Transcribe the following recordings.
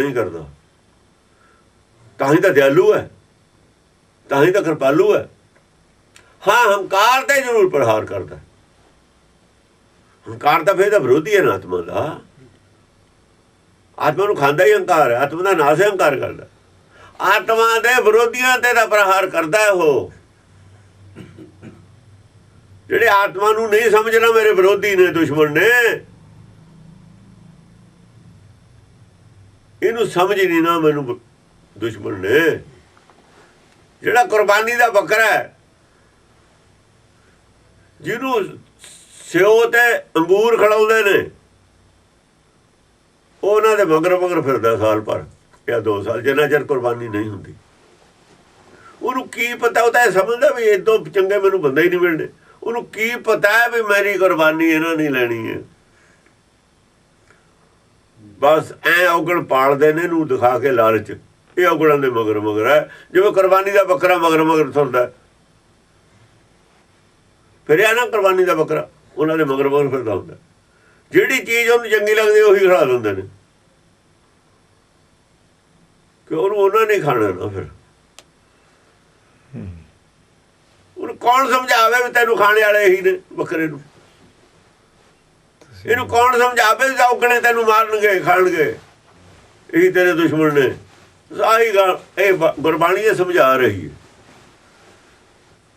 ਨਹੀਂ ਕਰਦਾ। ਤਾਂ ਹੀ ਤਾਂ ਦਿਆਲੂ ਹੈ। ਤਾਂ ਹੀ ਤਾਂ ਕਿਰਪਾਲੂ ਹੈ। ਹਾਂ, ਹੰਕਾਰ ਤੇ ਜ਼ਰੂਰ ਪ੍ਰਹਾਰ ਕਰਦਾ। ਹੰਕਾਰ ਤਾਂ ਫੇਰ ਤਾਂ ਵਿਰੋਧੀ ਹੈ ਆਤਮਾ ਦਾ। ਆਤਮਾ ਨੂੰ ਖਾਂਦਾ ਹੀ ਹੰਕਾਰ ਹੈ। ਆਤਮਾ ਦਾ ਨਾਸ ਹੀ ਹੰਕਾਰ ਕਰਦਾ। ਆਤਮਾ ਦੇ ਵਿਰੋਧੀਆਂ ਤੇ ਤਾਂ ਪ੍ਰਹਾਰ ਕਰਦਾ ਹੈ ਉਹ। ਜਿਹੜੇ ਆਤਮਾ ਨੂੰ ਨਹੀਂ ਸਮਝਣਾ ਮੇਰੇ ਵਿਰੋਧੀ ਨੇ, ਦੁਸ਼ਮਣ ਨੇ ਇਹਨੂੰ ਸਮਝ ਨਹੀਂ ਨਾ ਮੈਨੂੰ ਦੁਸ਼ਮਣ ਨੇ। ਜਿਹੜਾ ਕੁਰਬਾਨੀ ਦਾ ਬੱਕਰਾ ਹੈ, ਜਿਹਨੂੰ ਸਿਓ ਤੇ ਅੰਗੂਰ ਖੜਾਉਂਦੇ ਨੇ ਉਹਨਾਂ ਦੇ ਮਗਰ ਮਗਰ ਫਿਰਦਾ ਸਾਲ ਭਰ, ਜਾਂ 2 ਸਾਲ, ਜਿੰਨਾ ਚਿਰ ਕੁਰਬਾਨੀ ਨਹੀਂ ਹੁੰਦੀ। ਉਹਨੂੰ ਕੀ ਪਤਾ, ਉਹ ਤਾਂ ਇਹ ਸਮਝਦਾ ਵੀ ਇਦੋਂ ਚੰਗੇ ਮੈਨੂੰ ਬੰਦੇ ਹੀ ਨਹੀਂ ਮਿਲਣੇ। ਉਹਨੂੰ ਕੀ ਪਤਾ ਹੈ ਵੀ ਮੇਰੀ ਕੁਰਬਾਨੀ ਇਹਨਾਂ ਨੇ ਲੈਣੀ ਹੈ। ਬਸ ਐ ਔਗਣ ਪਾਲਦੇ ਨੇ ਇਹਨੂੰ ਦਿਖਾ ਕੇ ਲਾਲਚ। ਇਹ ਔਗਣਾਂ ਦੇ ਮਗਰ ਮਗਰ ਹੈ। ਜਿਵੇਂ ਕੁਰਬਾਨੀ ਦਾ ਬੱਕਰਾ ਮਗਰ ਮਗਰ ਤੁਰਦਾ। ਫਿਰ ਇਹ ਨਾ ਕੁਰਬਾਨੀ ਦਾ ਬੱਕਰਾ ਉਹਨਾਂ ਦੇ ਮਗਰ ਮਗਰ ਫਿਰਦਾ ਹੁੰਦਾ ਜਿਹੜੀ ਚੀਜ਼ ਉਹਨੂੰ ਚੰਗੀ ਲੱਗਦੀ ਉਹੀ ਖਿਲਾ ਦਿੰਦੇ ਨੇ। ਕਿ ਉਹਨੂੰ ਉਹਨਾਂ ਨੇ ਖਾਣਾ ਨਾ ਫਿਰ। ਉਹਨੂੰ ਕੌਣ ਸਮਝਾਵੇ ਵੀ ਤੈਨੂੰ ਖਾਣੇ ਵਾਲੇ ਹੀ ਨੇ ਬੱਕਰੇ ਨੂੰ? ਇਹਨੂੰ ਕੌਣ ਸਮਝਾਵੇ? ਵੀ ਔਗਣੇ ਤੈਨੂੰ ਮਾਰਨਗੇ ਖਾਣਗੇ। ਇਹੀ ਤੇਰੇ ਦੁਸ਼ਮਣ ਨੇ। ਸਾਰੀ ਗੱਲ ਇਹ ਗੁਰਬਾਣੀ ਇਹ ਸਮਝਾ ਰਹੀ ਹੈ।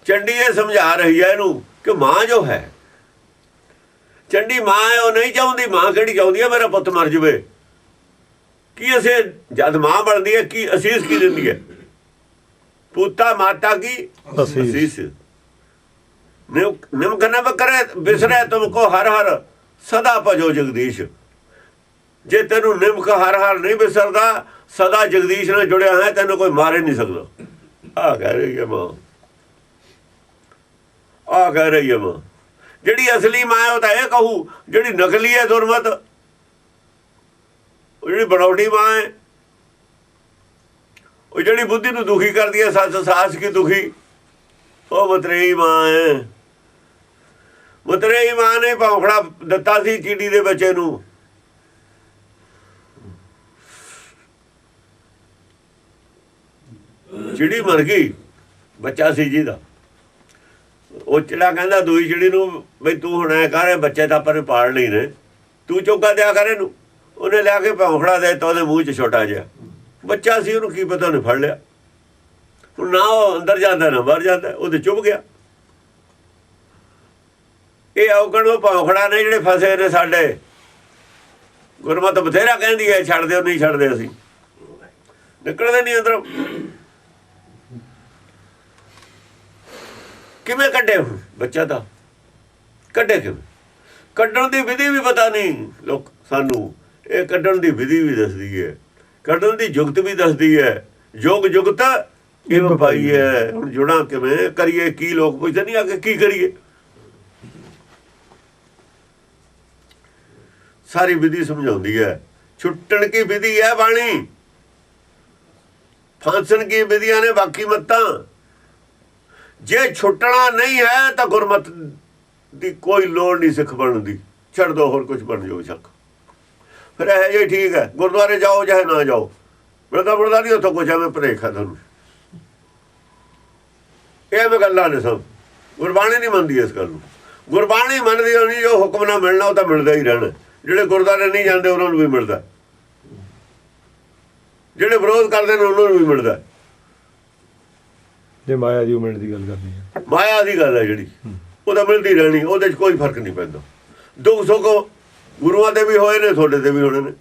ਚੰਡੀ ਇਹ ਸਮਝਾ ਰਹੀ ਹੈ ਇਹਨੂੰ ਕਿ ਮਾਂ ਜੋ ਹੈ। ਚੰਡੀ ਮਾਂ ਹੈ ਉਹ ਨਹੀਂ ਚਾਹੁੰਦੀ। ਮਾਂ ਕਿਹੜੀ ਚਾਹੁੰਦੀ ਹੈ? ਮੇਰਾ ਪੁੱਤ ਮਰ ਜਵੇ। ਕੀ ਅਸੇ ਜਦ ਮਾਂ ਬਣਦੀ ਹੈ ਕੀ ਅਸੀਸ ਕੀ ਦਿੰਦੀ ਹੈ? ਪੁੱਤਾ ਮਾਤਾ ਕੀ? ਅਸੀਸ। ਅਸੀਸ। ਨਿਮ ਕਨਾ ਬਕਰੇ ਬਿਸਰੇ ਤੁਮਕੋ ਹਰ ਹਰ ਸਦਾ ਭਜੋ ਜਗਦੀਸ਼। ਜੇ ਤੈਨੂੰ ਨਿਮਕ ਹਰ ਹਰ ਨਹੀਂ ਬਿਸਰਦਾ ਸਦਾ ਜਗਦੀਸ਼ ਨਾਲ ਜੁੜਿਆ ਹੈ ਤੈਨੂੰ ਕੋਈ ਮਾਰੇ ਨਹੀਂ ਸਕਦਾ। ਆ ਕਹਿ ਰਹੀ ਹੈ ਮਾਂ। ਆ ਕਹਿ ਰਹੀ ਹੈ ਮਾਂ। ਜਿਹੜੀ ਅਸਲੀ ਮਾਂ ਉਹ ਤਾਂ ਇਹ ਕਹੂ, ਜਿਹੜੀ ਨਕਲੀ ਹੈ ਦੁਰਮਤ, ਉਹ ਜਿਹੜੀ ਬਣਾਉਟੀ ਮਾਂ ਹੈ, ਉਹ ਜਿਹੜੀ ਬੁੱਧੀ ਨੂੰ ਦੁਖੀ ਕਰਦੀ ਹੈ ਸੱਸ ਸਾਸ ਕੀ ਦੁਖੀ, ਉਹ ਮਤਰੇਈ ਮਾਂ ਹੈ। ਉਤਰੇ ਹੀ ਮਾਂ ਨੇ ਭੌਂਕੜਾ ਦਿੱਤਾ ਸੀ ਚੀੜੀ ਦੇ ਬੱਚੇ ਨੂੰ। ਚਿੜੀ ਮਰ ਗਈ, ਬੱਚਾ ਸੀ ਜੀ ਦਾ। ਉਹ ਚਿੜਾ ਕਹਿੰਦਾ, ਦੂਈ ਚਿੜੀ ਨੂੰ ਬਈ ਤੂੰ ਹੁਣ ਐ ਕਰ ਬੱਚੇ ਤਾਂ ਆਪਾਂ ਨੇ ਪਾਲ ਲਈ ਨੇ। ਤੂੰ ਚੌਕਾ ਦਿਆ ਕਰ ਇਹਨੂੰ। ਉਹਨੇ ਲਿਆ ਕੇ ਭੌਂਕੜਾ ਦੇ ਤਾ ਉਹਦੇ ਮੂੰਹ 'ਚ ਛੋਟਾ ਜਿਹਾ। ਬੱਚਾ ਸੀ, ਉਹਨੂੰ ਕੀ ਪਤਾ ਉਹਨੇ ਫੜ ਲਿਆ। ਹੁਣ ਨਾ ਉਹ ਅੰਦਰ ਜਾਂਦਾ, ਨਾ ਬਾਹਰ ਜਾਂਦਾ, ਉਹਦੇ ਚੁੱਭ ਗਿਆ। ਇਹ ਔਗਣ ਉਹ ਭੌਂਕੜਾ ਨੇ ਜਿਹੜੇ ਫਸੇ ਨੇ ਸਾਡੇ। ਗੁਰਮਤ ਬਥੇਰਾ ਕਹਿੰਦੀ ਹੈ ਛੱਡ ਦਿਓ ਨਹੀਂ ਛੱਡਦੇ ਅਸੀਂ। ਨਿਕਲਦੇ ਨਹੀਂ ਅੰਦਰੋਂ। ਕਿਵੇਂ ਕੱਢੇ ਬੱਚਾ ਦਾ ਕੱਢੇ ਕਿਵੇਂ? ਕੱਢਣ ਦੀ ਵਿਧੀ ਵੀ ਪਤਾ ਨਹੀਂ ਲੋਕ ਸਾਨੂੰ। ਇਹ ਕੱਢਣ ਦੀ ਵਿਧੀ ਵੀ ਦੱਸਦੀ ਹੈ। ਕੱਢਣ ਦੀ ਜੁਗਤ ਵੀ ਦੱਸਦੀ ਹੈ। ਯੋਗ ਜੁਗਤ ਇਹ ਭਾਈ ਹੈ ਹੁਣ ਜੁੜਾ ਕਿਵੇਂ ਕਰੀਏ? ਕੀ ਲੋਕ ਪੁੱਛਦੇ ਨਹੀਂ ਅੱਗੇ ਕੀ ਕਰੀਏ? ਸਾਰੀ ਵਿਧੀ ਸਮਝਾਉਂਦੀ ਹੈ। ਛੁੱਟਣ ਕੀ ਵਿਧੀ ਹੈ ਬਾਣੀ? ਫਾਂਸਣ ਕੀ ਵਿਧੀਆਂ ਨੇ ਬਾਕੀ ਮੱਤਾਂ? ਜੇ ਛੁੱਟਣਾ ਨਹੀਂ ਹੈ ਤਾਂ ਗੁਰਮਤ ਦੀ ਕੋਈ ਲੋੜ ਨਹੀਂ ਸਿੱਖ ਬਣਨ ਦੀ ਛੱਡ ਦੋ, ਹੋਰ ਕੁਝ ਬਣ ਜਾਓ ਸ਼ੱਕ। ਫਿਰ ਇਹ ਜੇ ਠੀਕ ਹੈ, ਗੁਰਦੁਆਰੇ ਜਾਓ ਚਾਹੇ ਨਾ ਜਾਓ। ਮਿਲਦਾ ਮਿਲਦਾ ਨਹੀਂ ਉੱਥੋਂ ਕੁਝ ਐਵੇਂ ਭਰੇਖਾ ਤੁਹਾਨੂੰ। ਇਹ ਐਵੇਂ ਗੱਲਾਂ ਨੇ ਸਭ। ਗੁਰਬਾਣੀ ਨਹੀਂ ਮੰਨਦੀ ਇਸ ਗੱਲ ਨੂੰ। ਗੁਰਬਾਣੀ ਮੰਨਦੀ ਉਹ ਜੋ ਹੁਕਮ ਨਾ ਮਿਲਣਾ ਉਹ ਤਾਂ ਮਿਲਦਾ ਹੀ ਰਹਿਣਾ। ਜਿਹੜੇ ਗੁਰਦੁਆਰੇ ਨਹੀਂ ਜਾਂਦੇ ਉਹਨਾਂ ਨੂੰ ਵੀ ਮਿਲਦਾ। ਜਿਹੜੇ ਵਿਰੋਧ ਕਰਦੇ ਨੇ ਉਹਨਾਂ ਨੂੰ ਵੀ ਮਿਲਦਾ। ਜੇ ਮਾਇਆ ਦੀ ਉਮਰ ਦੀ ਗੱਲ ਕਰਨੀ ਹੈ। ਮਾਇਆ ਦੀ ਗੱਲ ਹੈ ਜਿਹੜੀ। ਉਹ ਤਾਂ ਮਿਲਦੀ ਰਹਿਣੀ ਉਹਦੇ 'ਚ ਕੋਈ ਫ਼ਰਕ ਨਹੀਂ ਪੈਂਦਾ। ਦੁੱਖ ਸੁੱਖ ਗੁਰੂਆਂ ਦੇ ਵੀ ਹੋਏ ਨੇ ਤੁਹਾਡੇ ਦੇ ਵੀ ਹੋਣੇ ਨੇ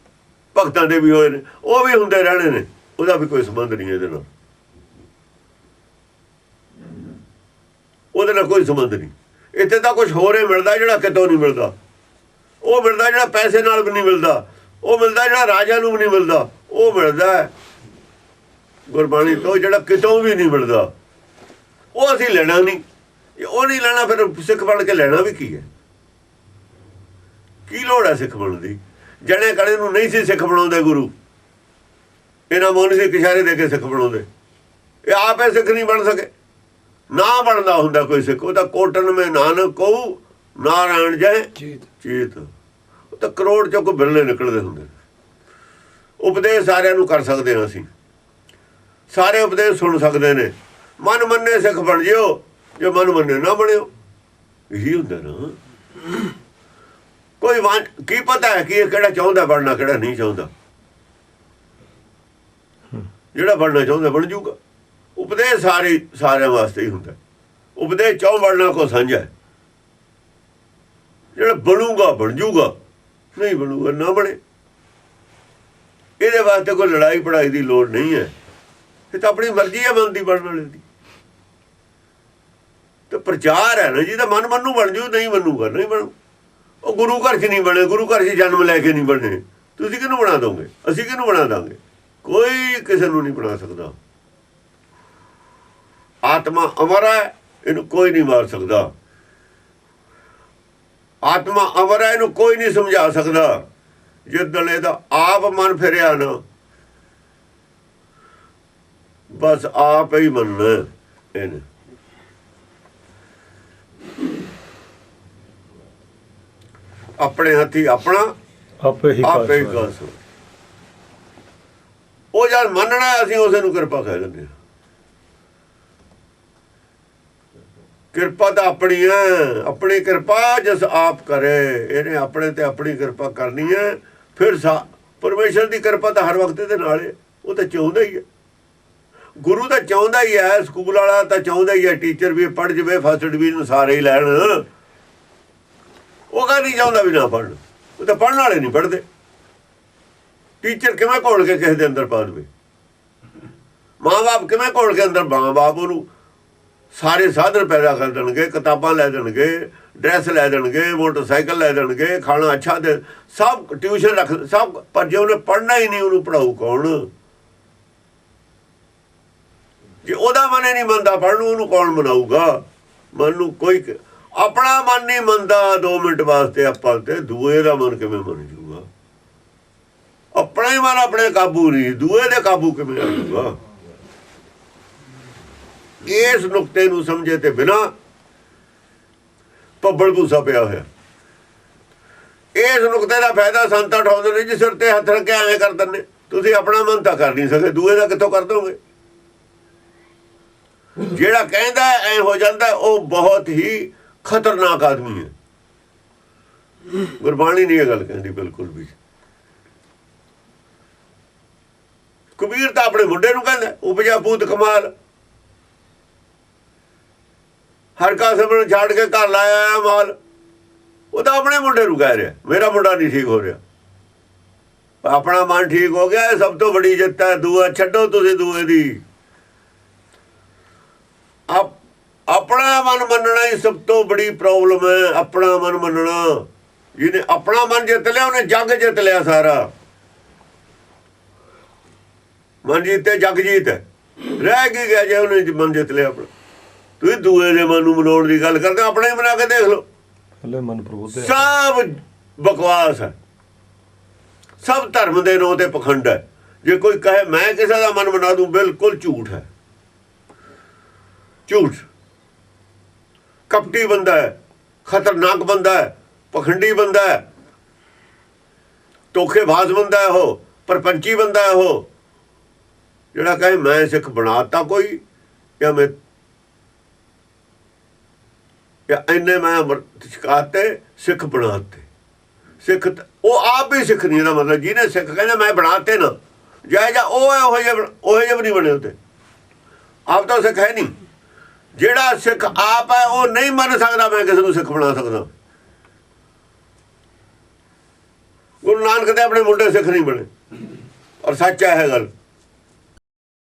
ਭਗਤਾਂ ਦੇ ਵੀ ਹੋਏ ਨੇ ਉਹ ਵੀ ਹੁੰਦੇ ਰਹਿਣੇ ਨੇ ਉਹਦਾ ਵੀ ਕੋਈ ਸੰਬੰਧ ਨਹੀਂ ਇਹਦੇ ਨਾਲ। ਉਹਦੇ ਨਾਲ ਕੋਈ ਸੰਬੰਧ ਨਹੀਂ। ਇੱਥੇ ਤਾਂ ਕੁਝ ਹੋਰ ਹੀ ਮਿਲਦਾ ਜਿਹੜਾ ਕਿਤੋਂ ਨਹੀਂ ਮਿਲਦਾ। ਉਹ ਮਿਲਦਾ ਜਿਹੜਾ ਪੈਸੇ ਨਾਲ ਵੀ ਨਹੀਂ ਮਿਲਦਾ। ਉਹ ਮਿਲਦਾ ਜਿਹੜਾ ਰਾਜਾ ਨੂੰ ਵੀ ਨਹੀਂ ਮਿਲਦਾ। ਉਹ ਮਿਲਦਾ ਹੈ। ਗੁਰਬਾਣੀ ਤੋਂ ਜਿਹੜਾ ਕਿਤੋਂ ਵੀ ਨਹੀਂ ਮਿਲਦਾ। ਉਹ ਅਸੀਂ ਲੈਣਾ ਨਹੀਂ। ਉਹ ਨਹੀਂ ਲੈਣਾ ਫਿਰ ਸਿੱਖ ਬਣ ਕੇ ਲੈਣਾ ਵੀ ਕੀ ਹੈ? ਕੀ ਲੋੜ ਹੈ ਸਿੱਖ ਬਣਨ ਦੀ? ਜਣੇ ਕੜੇ ਨੂੰ ਨਹੀਂ ਸੀ ਸਿੱਖ ਬਣਾਉਂਦੇ ਗੁਰੂ। ਇਹਨਾਂ ਮੋਨ ਸੀ ਕਿਸ਼ਾਰੇ ਦੇ ਕੇ ਸਿੱਖ ਬਣਾਉਂਦੇ। ਇਹ ਆਪੇ ਸਿੱਖ ਨਹੀਂ ਬਣ ਸਕੇ। ਨਾ ਬਣਦਾ ਹੁੰਦਾ ਕੋਈ ਸਿੱਖ। ਉਹ ਤਾਂ ਕੋਟਨ ਮੇ ਨਾਨਕ ਕਹੂ ਨਾਰਾਇਣ ਜੈ ਚੇਤ। ਉਹ ਤਾਂ ਕਰੋੜ ਚੋਂ ਕੋ ਬਿਰਲੇ ਨਿਕਲਦੇ ਹੁੰਦੇ। ਨੇ। ਉਪਦੇਸ਼ ਸਾਰਿਆਂ ਨੂੰ ਕਰ ਸਕਦੇ ਹਾਂ ਅਸੀਂ। ਸਾਰੇ ਉਪਦੇਸ਼ ਸੁਣ ਸਕਦੇ ਨੇ। ਮਨ ਮੰਨੇ ਸਿੱਖ ਬਣ ਜਿਓ, ਜੇ ਮਨ ਮੰਨੇ ਨਾ ਬਣਿਓ। ਇਹੀ ਹੁੰਦਾ ਨਾ। ਕੋਈ ਵਾਂ, ਕੀ ਪਤਾ ਹੈ ਕਿ ਇਹ ਕਿਹੜਾ ਚਾਹੁੰਦਾ ਬਣਨਾ, ਕਿਹੜਾ ਨਹੀਂ ਚਾਹੁੰਦਾ। ਜਿਹੜਾ ਬਣਨਾ ਚਾਹੁੰਦਾ ਬਣ ਜੂਗਾ ਉਪਦੇਸ਼ ਸਾਰੇ, ਸਾਰਿਆਂ ਵਾਸਤੇ ਹੀ ਹੁੰਦਾ। ਉਪਦੇਸ਼ ਚਾਹ ਬਣਨਾ ਕੋ ਸਾਂਝਾ ਜਿਹੜਾ ਬਣੂਗਾ, ਬਣ ਜੂਗਾ ਨਹੀਂ ਬਣੂਗਾ, ਨਾ ਬਣੇ। ਇਹਦੇ ਵਾਸਤੇ ਕੋਈ ਲੜਾਈ ਪੜਾਈ ਦੀ ਲੋੜ ਨਹੀਂ ਹੈ। ਇਹ ਤਾਂ ਆਪਣੀ ਮਰਜ਼ੀ ਹੈ ਮਨ ਬਣਨ ਵਾਲੇ ਦੀ। ਤੇ ਪ੍ਰਚਾਰ ਹੈ ਨਾ ਜਿਹਦਾ ਮਨ ਮੰਨੂ ਬਣ ਜੂ ਨਹੀਂ ਬਣੂਗਾ ਨਹੀਂ ਬਣੂ। ਉਹ ਗੁਰੂ ਘਰ 'ਚ ਨਹੀਂ ਬਣੇ, ਗੁਰੂ ਘਰ 'ਚ ਜਨਮ ਲੈ ਕੇ ਨਹੀਂ ਬਣੇ। ਤੁਸੀਂ ਕਿਹਨੂੰ ਬਣਾ ਦੋਗੇ? ਅਸੀਂ ਕਿਹਨੂੰ ਬਣਾ ਦਾਂਗੇ? ਕੋਈ ਕਿਸੇ ਨੂੰ ਨਹੀਂ ਬਣਾ ਸਕਦਾ। ਆਤਮਾ ਅਮਰ ਹੈ, ਇਹਨੂੰ ਕੋਈ ਨਹੀਂ ਮਾਰ ਸਕਦਾ। ਆਤਮਾ ਅਮਰ ਹੈ ਇਹਨੂੰ ਕੋਈ ਨਹੀਂ ਸਮਝਾ ਸਕਦਾ। ਜੇ ਦਲੇ ਦਾ ਆਪ ਮਨ ਫਿਰਿਆ ਨਾ ਬਸ ਆਪ ਹੀ ਮੰਨਣਾ ਇਹਨੇ। ਆਪਣੇ ਹੱਥੀ ਆਪਣਾ ਆਪੇ ਹੀ ਆਪੇ ਹੀ ਕਾਸ ਉਹ ਜਦ ਮੰਨਣਾ ਅਸੀਂ ਉਸੇ ਨੂੰ ਕਿਰਪਾ ਕਹਿ ਦਿੰਦੇ ਹਾਂ। ਕਿਰਪਾ ਤਾਂ ਆਪਣੀ ਹੈ। ਆਪਣੀ ਕਿਰਪਾ ਜਿਸ ਆਪ ਕਰੇ। ਇਹਨੇ ਆਪਣੇ ਤੇ ਆਪਣੀ ਕਿਰਪਾ ਕਰਨੀ ਹੈ। ਫਿਰ ਸਾ- ਪਰਮੇਸ਼ਰ ਦੀ ਕਿਰਪਾ ਤਾਂ ਹਰ ਵਕਤ ਦੇ ਨਾਲ ਹੈ। ਉਹ ਤਾਂ ਚਾਹੁੰਦਾ ਹੀ ਹੈ। ਗੁਰੂ ਤਾਂ ਚਾਹੁੰਦਾ ਹੀ ਹੈ। ਸਕੂਲ ਵਾਲਾ ਤਾਂ ਚਾਹੁੰਦਾ ਹੀ ਹੈ। ਟੀਚਰ ਵੀ ਪੜ੍ਹ ਜਵੇ ਫਸਟ ਡਿਵੀਜ਼ਨ ਸਾਰੇ ਹੀ ਲੈਣ। ਉਹ ਕਾ ਨਹੀਂ ਚਾਹੁੰਦਾ ਵੀ ਨਾ ਪੜ੍ਹਨ ਉਹ ਤਾਂ ਪੜ੍ਹਨ ਵਾਲੇ ਨਹੀਂ ਪੜ੍ਹਦੇ। ਟੀਚਰ ਕਿਵੇਂ ਘੋਲ ਕੇ ਕਿਸੇ ਦੇ ਅੰਦਰ ਪਾ ਦੇਵੇ? ਮਾਂ-ਬਾਪ ਕਿਵੇਂ ਘੋਲ ਕੇ ਅੰਦਰ ਮਾਂ-ਬਾਪ ਉਹਨੂੰ ਸਾਰੇ ਸਾਧਨ ਪੈਦਾ ਕਰ ਦੇਣਗੇ, ਕਿਤਾਬਾਂ ਲੈ ਦੇਣਗੇ, ਡਰੈਸ ਲੈ ਦੇਣਗੇ, ਮੋਟਰਸਾਈਕਲ ਲੈ ਦੇਣਗੇ, ਖਾਣਾ ਅੱਛਾ ਦੇ, ਸਭ ਟਿਊਸ਼ਨ ਰੱਖ, ਸਭ, ਪਰ ਜੇ ਉਹਨੇ ਪੜ੍ਹਨਾ ਹੀ ਨਹੀਂ, ਉਹਨੂੰ ਪੜਾਊ ਕੌਣ? ਜੇ ਉਹਦਾ ਮਨ ਹੀ ਨਹੀਂ ਮੰਨਦਾ ਪੜ੍ਹਨ ਉਹਨੂੰ ਕੌਣ ਮਨਾਊਗਾ? ਮਨ ਨੂੰ ਕੋਈ ਆਪਣਾ ਮਨ ਨਹੀਂ ਮੰਨਦਾ 2 ਮਿੰਟ ਵਾਸਤੇ ਆਪਾਂ ਤੇ ਦੂਏ ਦਾ ਮਨ ਕਿਵੇਂ ਮੰਨ ਜੂਗਾ? ਆਪਣਾ ਹੀ ਮਨ ਆਪਣੇ ਕਾਬੂ ਨਹੀਂ, ਦੂਏ ਦੇ ਕਾਬੂ ਕਿਵੇਂ ਆ ਜੂਗਾ? ਇਸ ਨੁਕਤੇ ਨੂੰ ਸਮਝੇ ਤੇ ਬਿਨਾ ਪੱਬਲ ਭੂਸਾ ਪਿਆ ਹੋਇਆ। ਇਸ ਨੁਕਤੇ ਦਾ ਫਾਇਦਾ ਸੰਤ ਉਠਾਉਂਦੇ ਨੇ ਜੀ, ਸਿਰ ਤੇ ਹੱਥ ਰੱਖ ਕੇ ਐਵੇਂ ਕਰ ਦਿੰਦੇ। ਤੁਸੀਂ ਆਪਣਾ ਮਨ ਤਾਂ ਕਰ ਨਹੀਂ ਸਕੇ ਦੂਏ ਦਾ ਕਿੱਥੋਂ ਕਰ ਦੋਗੇ? ਜਿਹੜਾ ਕਹਿੰਦਾ ਐ ਹੋ ਜਾਂਦਾ, ਉਹ ਬਹੁਤ ਹੀ ਖਤਰਨਾਕ ਆਦਮੀ ਹੈ। ਗੁਰਬਾਣੀ ਨਹੀਂ ਇਹ ਗੱਲ ਕਹਿੰਦੀ ਬਿਲਕੁਲ ਵੀ। ਕਬੀਰ ਤਾਂ ਆਪਣੇ ਮੁੰਡੇ ਨੂੰ ਕਹਿੰਦਾ, ਉਪਜਾ ਪੂਤ ਕਮਾਲ। ਹਰਕਾ ਸਿਮਰਨ ਛੱਡ ਕੇ ਘਰ ਲਾਇਆ ਆ ਮਾਲ। ਉਹ ਤਾਂ ਆਪਣੇ ਮੁੰਡੇ ਨੂੰ ਕਹਿ ਰਿਹਾ, ਮੇਰਾ ਮੁੰਡਾ ਨਹੀਂ ਠੀਕ ਹੋ ਰਿਹਾ। ਆਪਣਾ ਮਨ ਠੀਕ ਹੋ ਗਿਆ, ਇਹ ਸਭ ਤੋਂ ਵੱਡੀ ਜਿੱਤ ਹੈ, ਦੂਆ ਛੱਡੋ ਤੁਸੀਂ ਦੂਏ ਦੀ। ਆਪ ਆਪਣਾ ਮਨ ਮੰਨਣਾ ਹੀ ਸਭ ਤੋਂ ਬੜੀ ਪ੍ਰੋਬਲਮ ਹੈ, ਆਪਣਾ ਮਨ ਮੰਨਣਾ। ਜਿਹਨੇ ਆਪਣਾ ਮਨ ਜਿੱਤ ਲਿਆ, ਉਹਨੇ ਜੱਗ ਜਿੱਤ ਲਿਆ ਸਾਰਾ। ਮਨ ਜੀਤੇ ਜੱਗ ਜੀਤ। ਹੈ ਰਹਿ ਕੀ ਗਿਆ ਜੇ ਉਹਨੇ ਮਨ ਜਿੱਤ ਲਿਆ ਆਪਣਾ। ਤੁਸੀਂ ਦੂਏ ਦੇ ਮਨ ਨੂੰ ਮਨਾਉਣ ਦੀ ਗੱਲ ਕਰਦੇ ਹੋ, ਆਪਣਾ ਬਣਾ ਕੇ ਦੇਖ ਲਓ। ਹਲੇ ਮਨ ਪ੍ਰਬੋਧ ਹੈ। ਸਭ ਬਕਵਾਸ ਹੈ। ਸਭ ਧਰਮ ਦੇ ਨਾਂ ਤੇ ਪਖੰਡ ਹੈ। ਜੇ ਕੋਈ ਕਹੇ ਮੈਂ ਕਿਸੇ ਦਾ ਮਨ ਬਣਾ ਦੂੰ ਬਿਲਕੁਲ ਝੂਠ ਹੈ। ਝੂਠ। ਕਪਟੀ ਬੰਦਾ ਹੈ ਖਤਰਨਾਕ ਬੰਦਾ ਹੈ ਪਖੰਡੀ ਬੰਦਾ ਹੈ। ਧੋਖੇਬਾਜ਼ ਬੰਦਾ ਹੈ ਉਹ ਪਰਪੰਚੀ ਬੰਦਾ ਹੈ ਉਹ। ਜਿਹੜਾ ਕਹੇ ਮੈਂ ਸਿੱਖ ਬਣਾਤਾ ਕੋਈ ਜਾਂ ਮੈਂ ਜਾਂ ਇੰਨੇ ਮੈਂ ਅੰਮ੍ਰਿਤ ਛਕਾਤੇ ਸਿੱਖ ਬਣਾਤੇ। ਸਿੱਖ ਉਹ ਆਪ ਵੀ ਸਿੱਖ ਨਹੀਂ, ਇਹਦਾ ਮਤਲਬ ਜਿਹਨੇ ਸਿੱਖ ਕਹਿੰਦਾ ਮੈਂ ਬਣਾਤੇ ਨਾ। ਜਾਇ ਜਾ ਉਹ ਹੈ, ਉਹ ਜਿਹੇ ਉਹ ਜਿਹੇ ਵੀ ਨਹੀਂ ਬਣੇ ਉਤੇ ਆਪ ਤਾਂ ਸਿੱਖ ਹੈ ਨਹੀਂ। ਜਿਹੜਾ ਸਿੱਖ ਆਪ ਹੈ, ਉਹ ਨਹੀਂ ਮੰਨ ਸਕਦਾ ਮੈਂ ਕਿਸੇ ਨੂੰ ਸਿੱਖ ਬਣਾ ਸਕਦਾ। ਗੁਰੂ ਨਾਨਕ ਦੇ ਆਪਣੇ ਮੁੰਡੇ ਸਿੱਖ ਨਹੀਂ ਬਣੇ। ਔਰ ਸੱਚ ਹੈ ਇਹ ਗੱਲ।